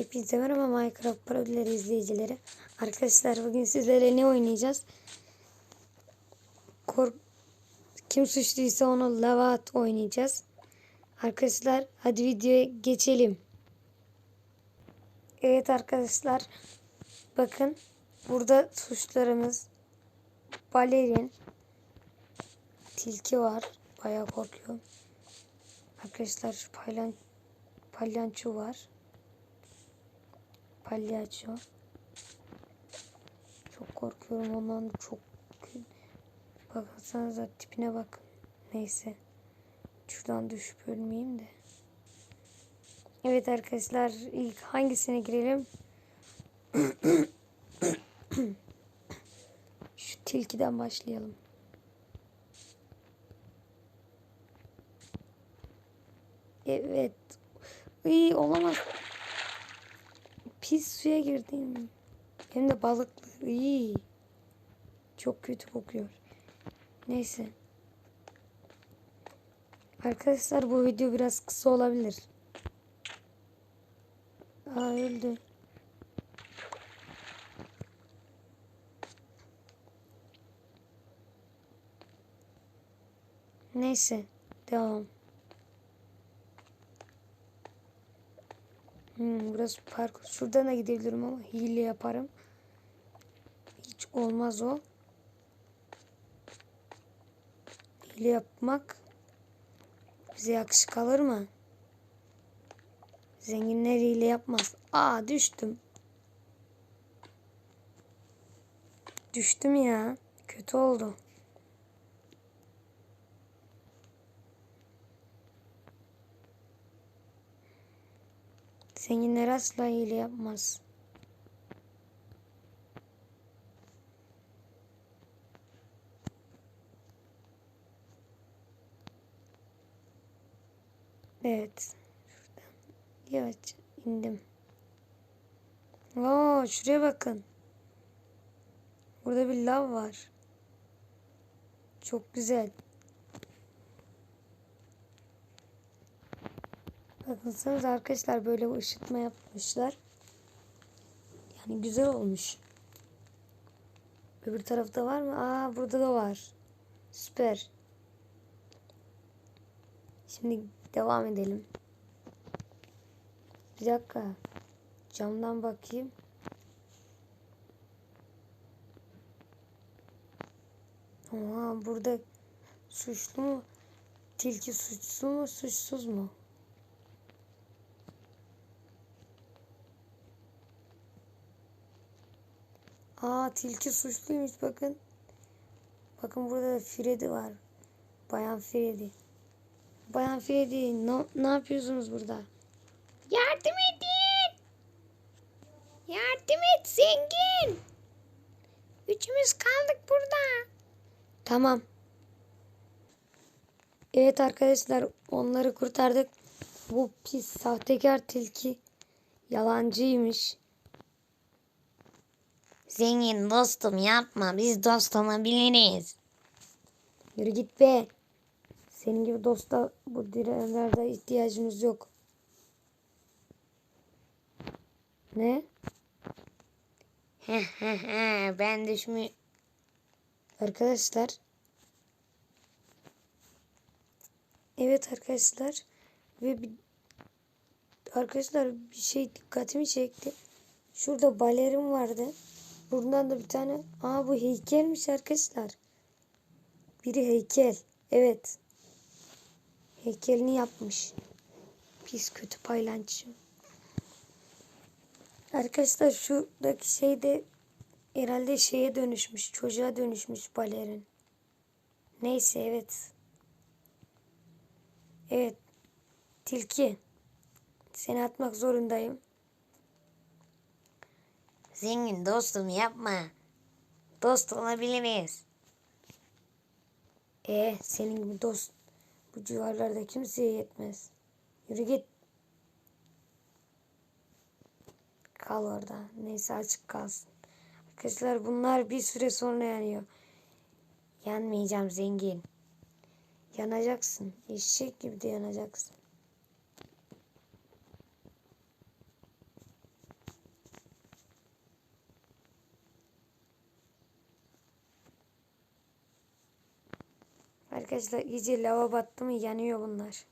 Hepinize merhaba Minecraft parodileri izleyicileri. Arkadaşlar bugün sizlere ne oynayacağız? Kork Kim suçluysa onu lava at oynayacağız. Arkadaşlar hadi videoya geçelim. Evet arkadaşlar. Bakın burada suçlarımız balerin tilki var. Bayağı korkuyorum. Arkadaşlar paylan palyanço var. Palyaço. Çok korkuyorum ondan çok. Baksanıza tipine bakın. Neyse. Şuradan düşüp ölmeyeyim de. Evet arkadaşlar ilk hangisine girelim? Şu tilkiden başlayalım. Evet. İyi olamaz. Pis suya girdim. Hem de balıklı. İyi. Çok kötü kokuyor. Neyse. Arkadaşlar bu video biraz kısa olabilir. Aa öldü. Neyse. Devam. Hmm, burası parkur. Şuradan da gidebilirim ama hile yaparım. Hiç olmaz o. Hile yapmak bize yakışık alır mı? Zenginler hile yapmaz. Aa düştüm. Düştüm ya. Kötü oldu. Zenginler asla hile yapmaz. Evet. Şuradan yavaş indim. Oo, şuraya bakın. Burada bir lav var. Çok güzel. Bakınsanız arkadaşlar böyle ışıtma yapmışlar. Yani güzel olmuş. Öbür tarafta var mı? Aa burada da var. Süper. Şimdi devam edelim. Bir dakika. Camdan bakayım. Oha burada suçlu mu? Tilki suçlu mu suçsuz mu? Aa tilki suçluymuş bakın. Bakın burada da Freddy var. Bayan Freddy. Bayan Freddy ne, ne yapıyorsunuz burada? Yardım edin. Yardım et zengin. Üçümüz kaldık burada. Tamam. Evet arkadaşlar onları kurtardık. Bu pis sahtekar tilki yalancıymış. Zengin dostum yapma biz dost olabiliriz. Yürü git be. Senin gibi dosta bu direnlerde ihtiyacımız yok. Ne? ben düşmü Arkadaşlar. Evet arkadaşlar. Ve bir, arkadaşlar bir şey dikkatimi çekti. Şurada balerin vardı. Buradan da bir tane. Aa bu heykelmiş arkadaşlar. Biri heykel. Evet. Heykelini yapmış. Pis kötü paylançı. Arkadaşlar şuradaki şey de herhalde şeye dönüşmüş. Çocuğa dönüşmüş balerin. Neyse evet. Evet. Tilki. Seni atmak zorundayım. Zengin dostum yapma. Dost olabiliriz. E senin gibi dost bu civarlarda kimseye yetmez. Yürü git. Kal orada. Neyse açık kalsın. Arkadaşlar bunlar bir süre sonra yanıyor. Yanmayacağım zengin. Yanacaksın. Eşek gibi de yanacaksın. Arkadaşlar iyice lava battı mı yanıyor bunlar.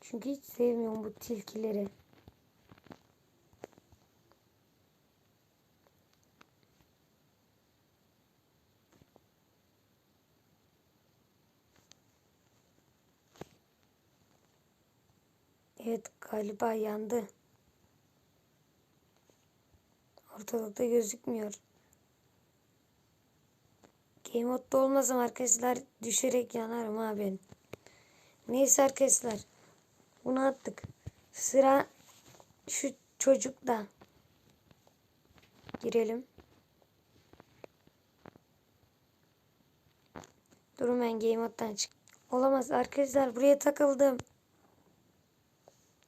Çünkü hiç sevmiyorum bu tilkileri. Evet galiba yandı. Ortalıkta gözükmüyor. Modda olmasam arkadaşlar düşerek yanarım ha ben. Neyse arkadaşlar. Bunu attık. Sıra şu çocukta. Girelim. Durun ben game moddan çık. Olamaz arkadaşlar buraya takıldım.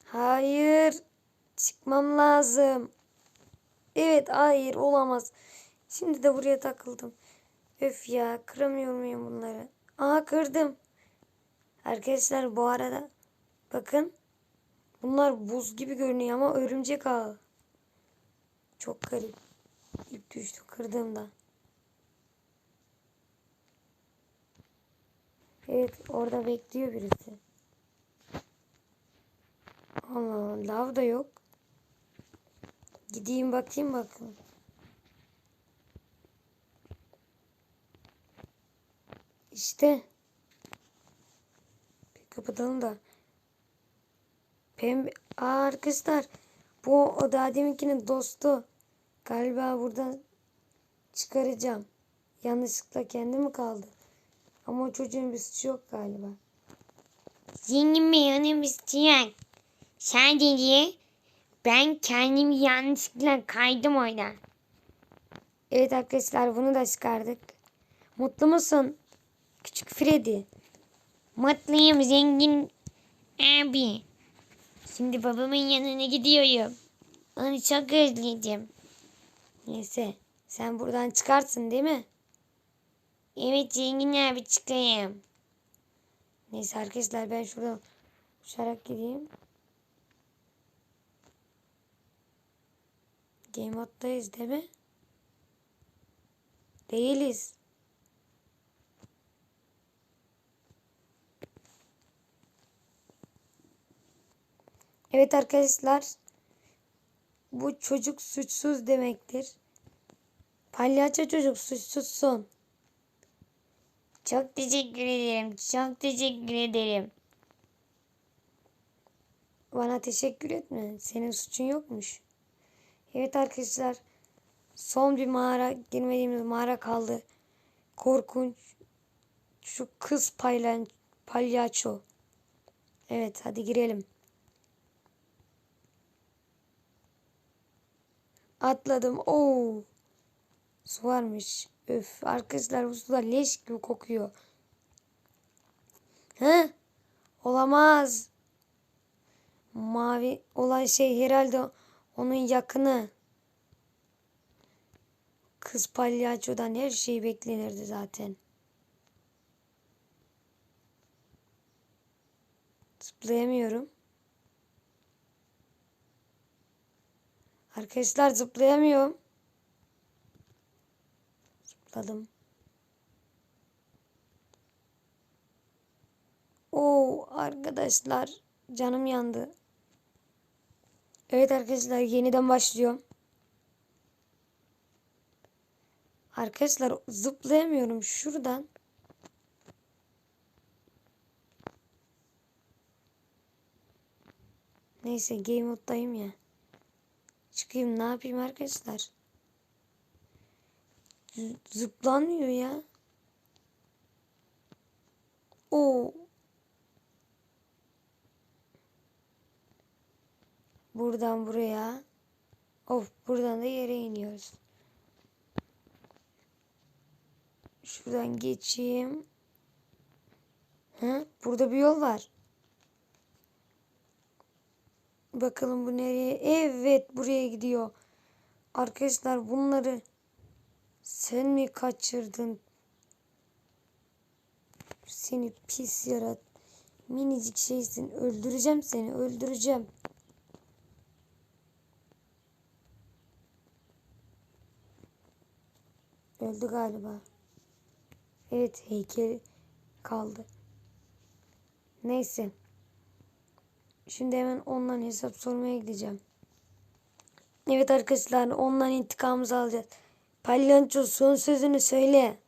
Hayır. Çıkmam lazım. Evet hayır olamaz. Şimdi de buraya takıldım. Öf ya kıramıyor muyum bunları? Aa kırdım. Arkadaşlar bu arada bakın bunlar buz gibi görünüyor ama örümcek ağı. Çok garip. İp düştü kırdığımda. Evet orada bekliyor birisi. Allah lav da yok. Gideyim bakayım bakın. İşte. Bir kapatalım da. Pembe. Aa, arkadaşlar. Bu o daha deminkinin dostu. Galiba buradan çıkaracağım. Yanlışlıkla kendi mi kaldı? Ama o çocuğun bir suçu yok galiba. Zengin Bey hanım isteyen. Sadece ben kendim yanlışlıkla kaydım oradan. Evet arkadaşlar bunu da çıkardık. Mutlu musun? Küçük Freddy. Mutluyum zengin abi. Şimdi babamın yanına gidiyorum. Onu çok özledim. Neyse. Sen buradan çıkarsın değil mi? Evet zengin abi çıkayım. Neyse arkadaşlar ben şuradan uçarak gideyim. Game moddayız değil mi? Değiliz. Evet arkadaşlar. Bu çocuk suçsuz demektir. Palyaço çocuk suçsuzsun. Çok teşekkür ederim. Çok teşekkür ederim. Bana teşekkür etme. Senin suçun yokmuş. Evet arkadaşlar. Son bir mağara, girmediğimiz mağara kaldı. Korkunç. Şu kız paylan, palyaço. Evet hadi girelim. Atladım. Oo. Su varmış. Öf arkadaşlar bu sular leş gibi kokuyor. He? Olamaz. Mavi olan şey herhalde onun yakını. Kız palyaçodan her şey beklenirdi zaten. Zıplayamıyorum. Arkadaşlar zıplayamıyorum. Zıpladım. Oo arkadaşlar canım yandı. Evet arkadaşlar yeniden başlıyorum. Arkadaşlar zıplayamıyorum şuradan. Neyse game moddayım ya. Çıkayım ne yapayım arkadaşlar. Z- Zıplanmıyor ya. Oo. Buradan buraya. Of buradan da yere iniyoruz. Şuradan geçeyim. Ha, burada bir yol var. Bakalım bu nereye? Evet buraya gidiyor. Arkadaşlar bunları sen mi kaçırdın? Seni pis yarat. Minicik şeysin. Öldüreceğim seni. Öldüreceğim. Öldü galiba. Evet heykel kaldı. Neyse. Şimdi hemen ondan hesap sormaya gideceğim. Evet arkadaşlar ondan intikamımızı alacağız. Palyanço son sözünü söyle.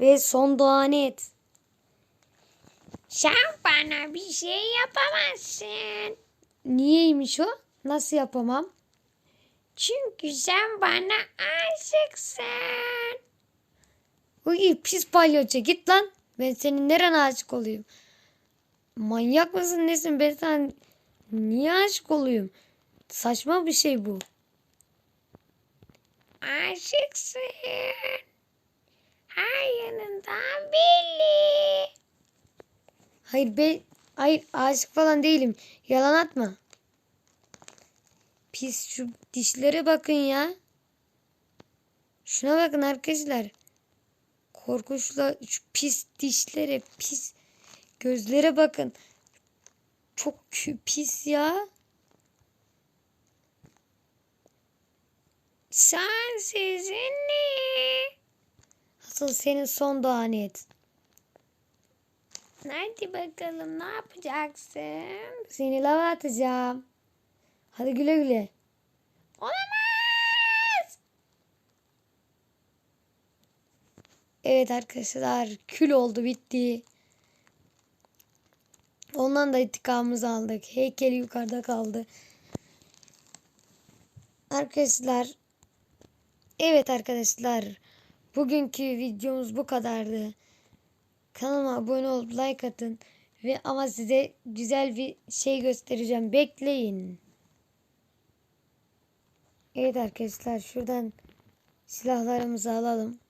Ve son duanı et. Sen bana bir şey yapamazsın. Niyeymiş o? Nasıl yapamam? Çünkü sen bana aşıksın. Uy pis palyaço git lan. Ben senin nerene aşık olayım? Manyak mısın nesin? Ben sana niye aşık olayım? Saçma bir şey bu. Aşıksın. Her yanından belli. Hayır be hayır aşık falan değilim. Yalan atma. Pis şu dişlere bakın ya. Şuna bakın arkadaşlar. Korkunçla şu pis dişlere pis gözlere bakın. Çok pis ya. Sensiz ne? Asıl senin son duan et. Hadi bakalım ne yapacaksın? Seni lava atacağım. Hadi güle güle. Olamaz. Evet arkadaşlar kül oldu bitti. Ondan da intikamımızı aldık. Heykeli yukarıda kaldı. Arkadaşlar evet arkadaşlar bugünkü videomuz bu kadardı. Kanalıma abone olup like atın. Ve ama size güzel bir şey göstereceğim. Bekleyin. Evet arkadaşlar şuradan silahlarımızı alalım.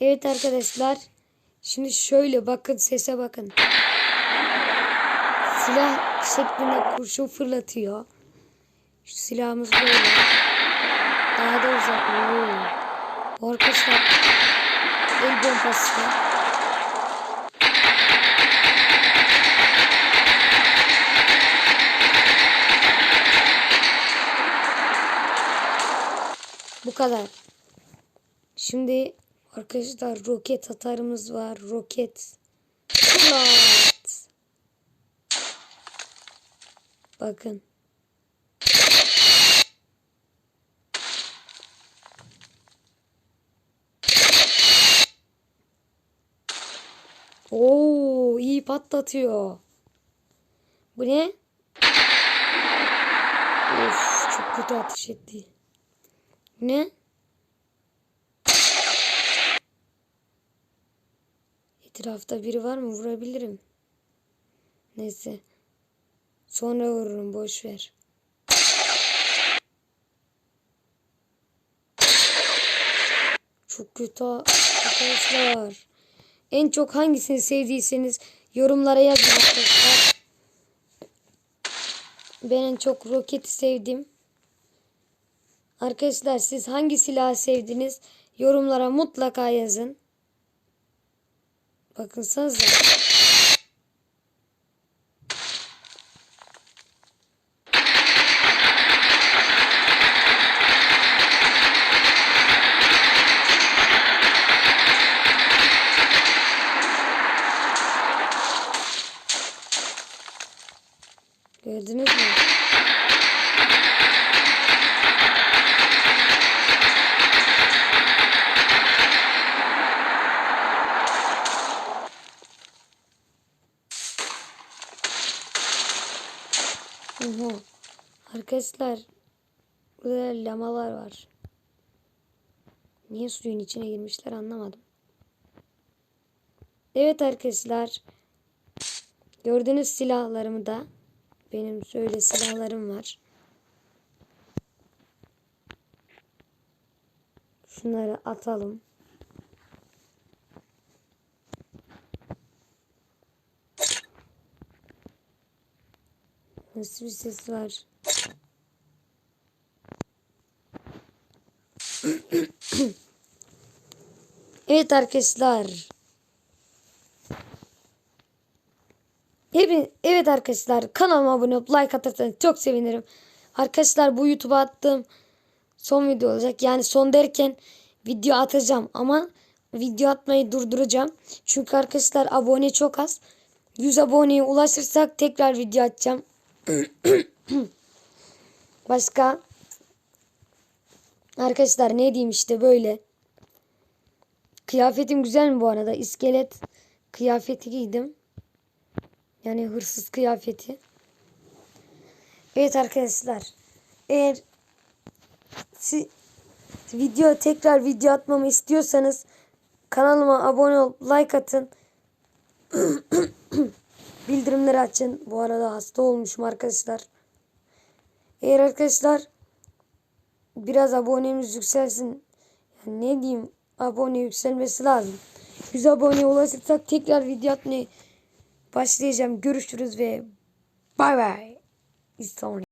Evet arkadaşlar. Şimdi şöyle bakın sese bakın. Silah şeklinde kurşun fırlatıyor. Şu silahımız böyle. Daha da uzak. Oo. Arkadaşlar. El bombası. Bu kadar. Şimdi arkadaşlar roket atarımız var. Roket. Fırlat. Bakın. Oo, iyi patlatıyor. Bu ne? Of, çok kötü ateş etti. Ne? Etrafta biri var mı? Vurabilirim. Neyse. Sonra vururum. Boş ver. Çok kötü arkadaşlar. En çok hangisini sevdiyseniz yorumlara yazın arkadaşlar. Ben en çok roketi sevdim. Arkadaşlar siz hangi silahı sevdiniz? Yorumlara mutlaka yazın. Bakınsanıza. Oho. Arkadaşlar burada lamalar var. Niye suyun içine girmişler anlamadım. Evet arkadaşlar. Gördüğünüz silahlarımı da benim şöyle silahlarım var. Şunları atalım. Nasıl bir ses var? evet arkadaşlar. Hepin, evet arkadaşlar kanalıma abone olup like atarsanız çok sevinirim. Arkadaşlar bu YouTube'a attığım son video olacak. Yani son derken video atacağım ama video atmayı durduracağım. Çünkü arkadaşlar abone çok az. 100 aboneye ulaşırsak tekrar video atacağım. Başka arkadaşlar ne diyeyim işte böyle. Kıyafetim güzel mi bu arada? İskelet kıyafeti giydim. Yani hırsız kıyafeti. Evet arkadaşlar. Eğer si- video tekrar video atmamı istiyorsanız kanalıma abone olup like atın. Bildirimleri açın. Bu arada hasta olmuşum arkadaşlar. Eğer arkadaşlar biraz abonemiz yükselsin. Yani ne diyeyim abone yükselmesi lazım. 100 aboneye ulaşırsak tekrar video atmaya başlayacağım. Görüşürüz ve bay bay. İstanbul.